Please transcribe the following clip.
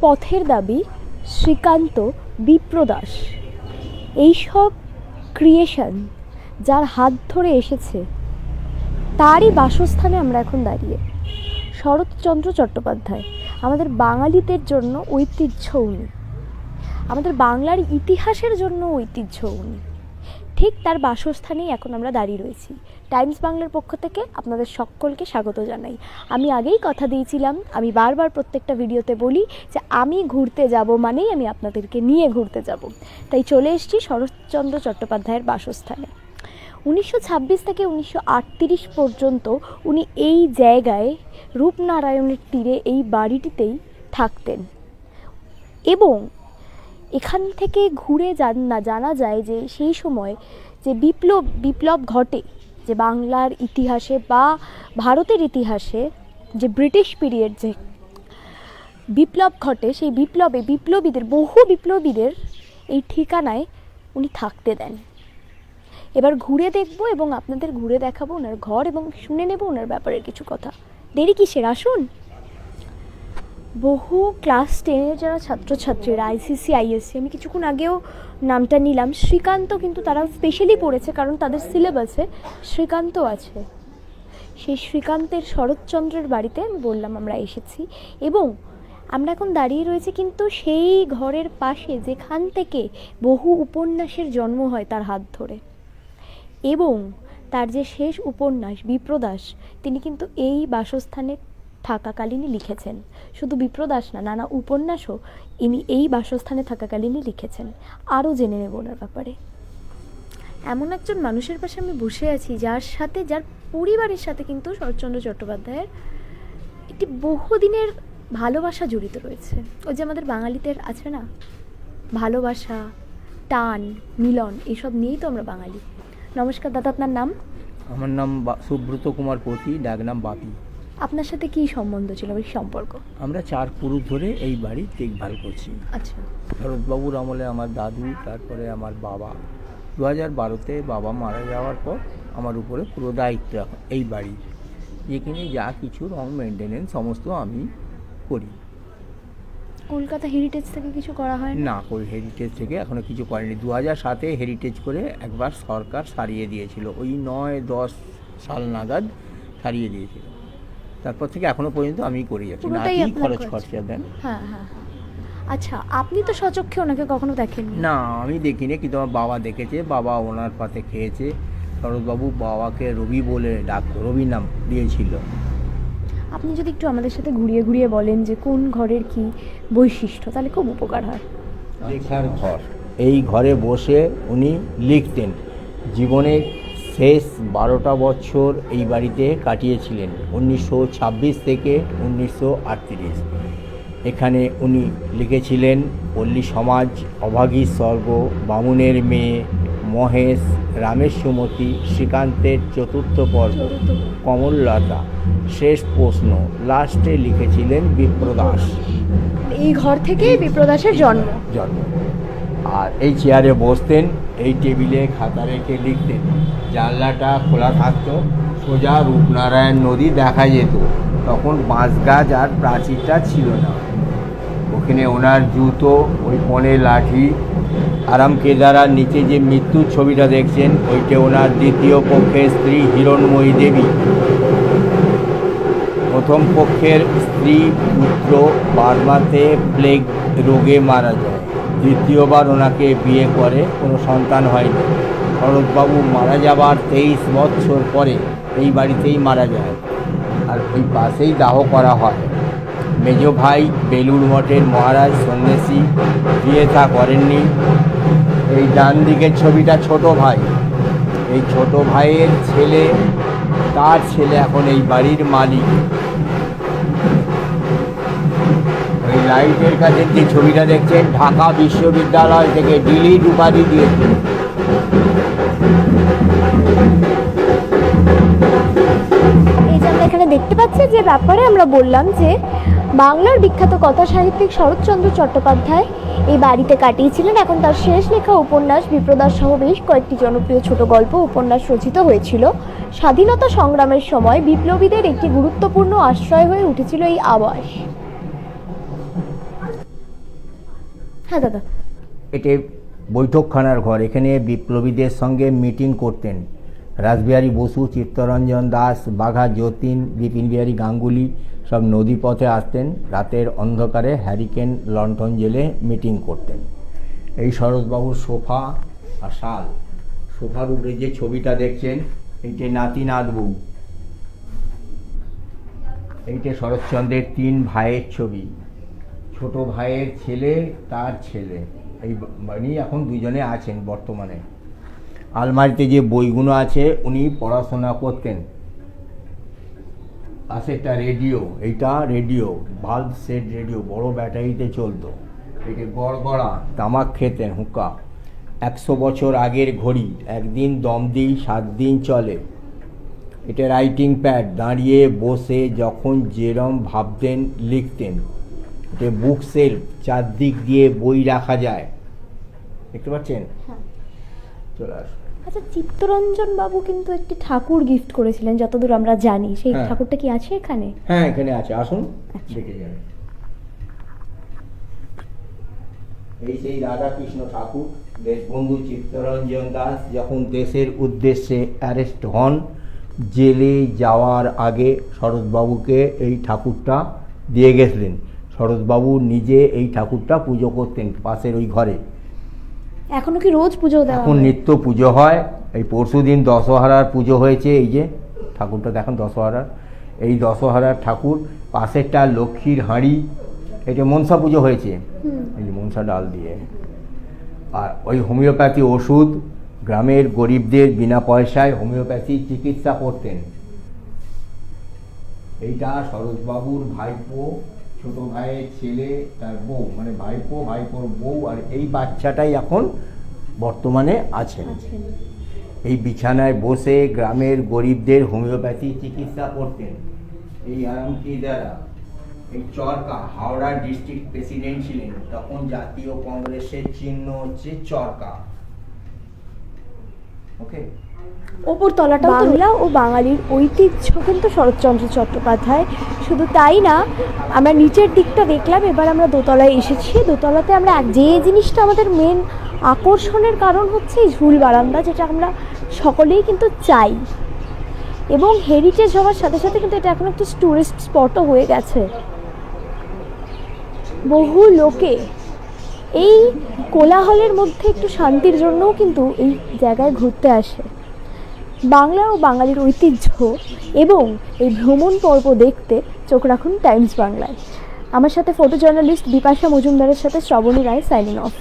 পথের দাবি শ্রীকান্ত বিপ্রদাস। এইসব ক্রিয়েশন যার হাত ধরে এসেছে, তারই বাসস্থানে আমরা এখন দাঁড়িয়ে। শরৎচন্দ্র চট্টোপাধ্যায়, আমাদের বাঙালিদের জন্য ঐতিহ্য উনি। আমাদের বাংলার ইতিহাসের জন্য ঐতিহ্য উনি। ঠিক তার বাসস্থানেই এখন আমরা দাঁড়িয়ে রয়েছি। টাইমস বাংলার পক্ষ থেকে আপনাদের সকলকে স্বাগত জানাই। আমি আগেই কথা দিয়েছিলাম, আমি বারবার প্রত্যেকটা ভিডিওতে বলি যে আমি ঘুরতে যাব মানেই আমি আপনাদেরকে নিয়ে ঘুরতে যাব। তাই চলে এসেছি শরৎচন্দ্র চট্টোপাধ্যায়ের বাসস্থানে। উনিশশো ছাব্বিশ থেকে উনিশশো আটত্রিশ পর্যন্ত উনি এই জায়গায় রূপনারায়ণের তীরে এই বাড়িটিতেই থাকতেন। এবং এখান থেকে ঘুরে জান, না, জানা যায় যে সেই সময় যে বিপ্লব বিপ্লব ঘটে, যে বাংলার ইতিহাসে বা ভারতের ইতিহাসে যে ব্রিটিশ পিরিয়ড যে বিপ্লব ঘটে, সেই বিপ্লবে বিপ্লবীদের, বহু বিপ্লবীদের এই ঠিকানায় উনি থাকতে দেন। এবার ঘুরে দেখব এবং আপনাদের ঘুরে দেখাবো, ওনার ঘর এবং শুনে নেব ওনার ব্যাপারে কিছু কথা। দেরি কিসের? আসুন। বহু ক্লাস টেনের যারা ছাত্রছাত্রীরা আইসিসি আইএসসি আমি কিছুক্ষণ আগেও নামটা নিলাম। শ্রীকান্ত কিন্তু তারা স্পেশালি পড়েছে কারণ তাদের সিলেবাসে শ্রীকান্ত আছে। সেই শ্রীকান্তের শরৎচন্দ্রের বাড়িতে আমি বললাম, আমরা এসেছি। এবং আমরা এখন দাঁড়িয়ে রয়েছে কিন্তু সেই ঘরের পাশে যেখান থেকে বহু উপন্যাসের জন্ম হয় তার হাত ধরে। এবং তার যে শেষ উপন্যাস, বিপ্রদাস, তিনি কিন্তু এই বাসস্থানে থাকাকালীনই লিখেছেন। শুধু বিপ্রদাস না, নানা উপন্যাসও ইনি এই বাসস্থানে থাকাকালীনই লিখেছেন। আরও জেনে নেব ওনার ব্যাপারে। এমন একজন মানুষের পাশে আমি বসে আছি, যার সাথে, যার পরিবারের সাথে কিন্তু শরৎচন্দ্র চট্টোপাধ্যায়ের একটি বহুদিনের ভালোবাসা জড়িত রয়েছে। ওই যে আমাদের বাঙালিদের আছে না? ভালোবাসা, টান, মিলন, এসব নিয়েই তো আমরা বাঙালি। নমস্কার দাদা, আপনার নাম? আমার নাম সুব্রত কুমার পতি ডাকনাম বাপি। আপনার সাথে কি সম্বন্ধ ছিল ওই সম্পর্ক? আমরা চার পুরুষ ধরে এই বাড়ি দেখভাল করছি। আচ্ছা। শরৎবাবুর আমলে আমার দাদু তারপরে আমার বাবা। দু হাজার বারোতে বাবা মারা যাওয়ার পর আমার উপরে পুরো দায়িত্ব এই বাড়ির। যেখানে যা কিছু রং মেনটেনেন্স সমস্ত আমি করি। কলকাতা হেরিটেজ থেকে কিছু করা হয় না? করি হেরিটেজ থেকে এখনও কিছু করেনি। দু হাজার সাতে হেরিটেজ করে একবার সরকার সারিয়ে দিয়েছিল। ওই নয় দশ সাল নাগাদ সারিয়ে দিয়েছিল। তারপর থেকে এখনও পর্যন্ত আমি করে যাচ্ছি না কি খরচ খরচ। খরচা দেন। হ্যাঁ হ্যাঁ হ্যাঁ। আচ্ছা আপনি তো সচক্ষে ওনাকে কখনো দেখেননি? না আমি দেখিনি কিন্তু আমার বাবা দেখেছে। বাবা ওনার পাতে খেয়েছে। শরৎবাবু বাবাকে রবি বলে ডাক রবি নাম দিয়েছিল। আপনি যদি একটু আমাদের সাথে ঘুরিয়ে ঘুরিয়ে বলেন যে কোন ঘরের কি বৈশিষ্ট্য তাহলে খুব উপকার হয়। লেখার ঘর। এই ঘরে বসে উনি লিখতেন। জীবনে শেষ বারোটা বছর এই বাড়িতে কাটিয়েছিলেন উনিশশো ছাব্বিশ থেকে উনিশশো আটত্রিশ। এখানে উনি লিখেছিলেন পল্লী সমাজ অভাগী স্বর্গ বামুনের মেয়ে মহেশ রামের সুমতি শ্রীকান্তের চতুর্থ পর্ব কমললতা। শেষ প্রশ্ন লাস্টে লিখেছিলেন বিপ্রদাস। এই ঘর থেকেই বিপ্রদাসের জন্ম। জন্ম। আর এই চেয়ারে বসতেন, এই টেবিলে খাতা রেখে লিখতেন। জানলাটা খোলা থাকতো, সোজা রূপনারায়ণ নদী দেখা যেত। তখন বাঁশ গাছ আর প্রাচীরটা ছিল না। ওখানে ওনার জুতো, ওই পনে লাঠি, আরাম কেদারার নিচে যে মৃত্যুর ছবিটা দেখছেন, ওইটা ওনার দ্বিতীয় পক্ষের স্ত্রী হিরণময়ী দেবী। প্রথম পক্ষের স্ত্রী পুত্র বার্মাতে প্লেগ রোগে মারা যায়। দ্বিতীয়বার ওনাকে বিয়ে করে, কোনো সন্তান হয়নি। শরৎবাবু মারা যাবার তেইশ বছর পরে এই বাড়িতেই মারা যায়। আর ওই পাশেই দাহ করা হয়। মেজ ভাই বেলুর মঠের মহারাজ সন্ন্যাসী বিয়ে তা করেননি। এই ডান দিকের ছবিটা ছোট ভাই। এই ছোট ভাইয়ের ছেলে, তার ছেলে এখন এই বাড়ির মালিক। লাইটের কাছে যে ছবিটা দেখছেন? ঢাকা বিশ্ববিদ্যালয় থেকে ডিলিট উপাধি দিয়েছে এই এখানে দেখতে পাচ্ছি যে ব্যাপারে আমরা বললাম যে বাংলার বিখ্যাত কথা সাহিত্যিক শরৎচন্দ্র চট্টোপাধ্যায় এই বাড়িতে কাটিয়েছিলেন। এখন তার শেষ লেখা উপন্যাস বিপ্রদাস সহ বেশ কয়েকটি জনপ্রিয় ছোট গল্প উপন্যাস রচিত হয়েছিল। স্বাধীনতা সংগ্রামের সময় বিপ্লবীদের একটি গুরুত্বপূর্ণ আশ্রয় হয়ে উঠেছিল এই আবাস। হ্যাঁ দাদা। এটি বৈঠকখানার ঘর। এখানে বিপ্লবীদের সঙ্গে মিটিং করতেন। রাসবিহারী বসু, চিত্তরঞ্জন দাস, বাঘা যতীন, বিপিন বিহারী গাঙ্গুলি সব নদীপথে আসতেন। রাতের অন্ধকারে হ্যারিকেন লণ্ঠন জেলে মিটিং করতেন। এই শরৎবাবুর সোফা আর শাল। সোফার উপরে যে ছবিটা দেখছেন, এইটি নাতি নাতবু। এইটা শরৎচন্দ্রের তিন ভাইয়ের ছবি। ছোট ভাইয়ের ছেলে, তার ছেলে। এই উনি এখন দুজনে আছেন বর্তমানে। আলমারিতে যে বইগুলো আছে, উনি পড়াশোনা করতেন। আছে একটা রেডিও, এইটা রেডিও, বাল্ব সেট রেডিও, বড় ব্যাটারিতে চলতো। এটি গড়গড়া, তামাক খেতেন হুক্কা একশো বছর আগের ঘড়ি, একদিন দম দিই, সাত দিন চলে। এটা রাইটিং প্যাড, দাঁড়িয়ে বসে যখন যেরম ভাবতেন, লিখতেন। এটা বুক সেলফ চারদিক দিয়ে বই রাখা যায়। দেখতে পাচ্ছেন? হ্যাঁ। চলে আসুন। আচ্ছা চিত্তরঞ্জন বাবু কিন্তু একটি ঠাকুর গিফট করেছিলেন যতদূর আমরা জানি। সেই হ্যাঁ। ঠাকুরটা কি আছে এখানে? হ্যাঁ এখানে আছে। আসুন আচ্ছা। দেখে যাবেন এই সেই রাধাকৃষ্ণ ঠাকুর দেশবন্ধু চিত্তরঞ্জন দাস যখন দেশের উদ্দেশ্যে অ্যারেস্ট হন জেলে যাওয়ার আগে শরৎবাবুকে এই ঠাকুরটা দিয়ে গেছিলেন। শরৎবাবু নিজে এই ঠাকুরটা পুজো করতেন পাশের ওই ঘরে। এখনও কি রোজ পুজো দেওয়া এখন নিত্য পুজো হয়। এই পরশু দিন দশহারার পুজো হয়েছে এই যে ঠাকুরটা দেখেন দশহারার। এই দশহারার ঠাকুর পাশেরটা লক্ষ্মীর হাঁড়ি এটা মনসা পুজো হয়েছে। এই যে মনসা ডাল দিয়ে। আর ওই হোমিওপ্যাথি ওষুধ গ্রামের গরিবদের বিনা পয়সায় হোমিওপ্যাথি চিকিৎসা করতেন। এইটা সরোজবাবুর ভাইপো ছোট ভাইয়ের ছেলে তার বউ মানে ভাইপো ভাইপোর বউ আর এই বাচ্চাটাই এখন বর্তমানে আছেন। এই বিছানায় বসে গ্রামের গরিবদের হোমিওপ্যাথি চিকিৎসা করতেন। এই আরাম কি দ্বারা এই চরকা হাওড়া ডিস্ট্রিক্ট প্রেসিডেন্ট ছিলেন। তখন জাতীয় কংগ্রেসের চিহ্ন হচ্ছে চরকা। ওকে ওপর তলাটা বাংলা ও বাঙালির ঐতিহ্য কিন্তু শরৎচন্দ্র চট্টোপাধ্যায়। শুধু তাই না আমরা নিচের দিকটা দেখলাম এবার আমরা দোতলায় এসেছি। দোতলাতে আমরা এক- যে জিনিসটা আমাদের মেন আকর্ষণের কারণ হচ্ছে এই ঝুল বারান্দা যেটা আমরা সকলেই কিন্তু চাই। এবং হেরিটেজ হওয়ার সাথে সাথে কিন্তু এটা এখন একটা টুরিস্ট স্পটও হয়ে গেছে। বহু লোকে এই কোলাহলের মধ্যে একটু শান্তির জন্যও কিন্তু এই জায়গায় ঘুরতে আসে। বাংলা ও বাঙালির ঐতিহ্য এবং এই ভ্রমণ পর্ব দেখতে চোখ রাখুন টাইমস বাংলায়। আমার সাথে ফটো জার্নালিস্ট বিপাশা মজুমদারের সাথে শ্রবণী রায় সাইনিং অফ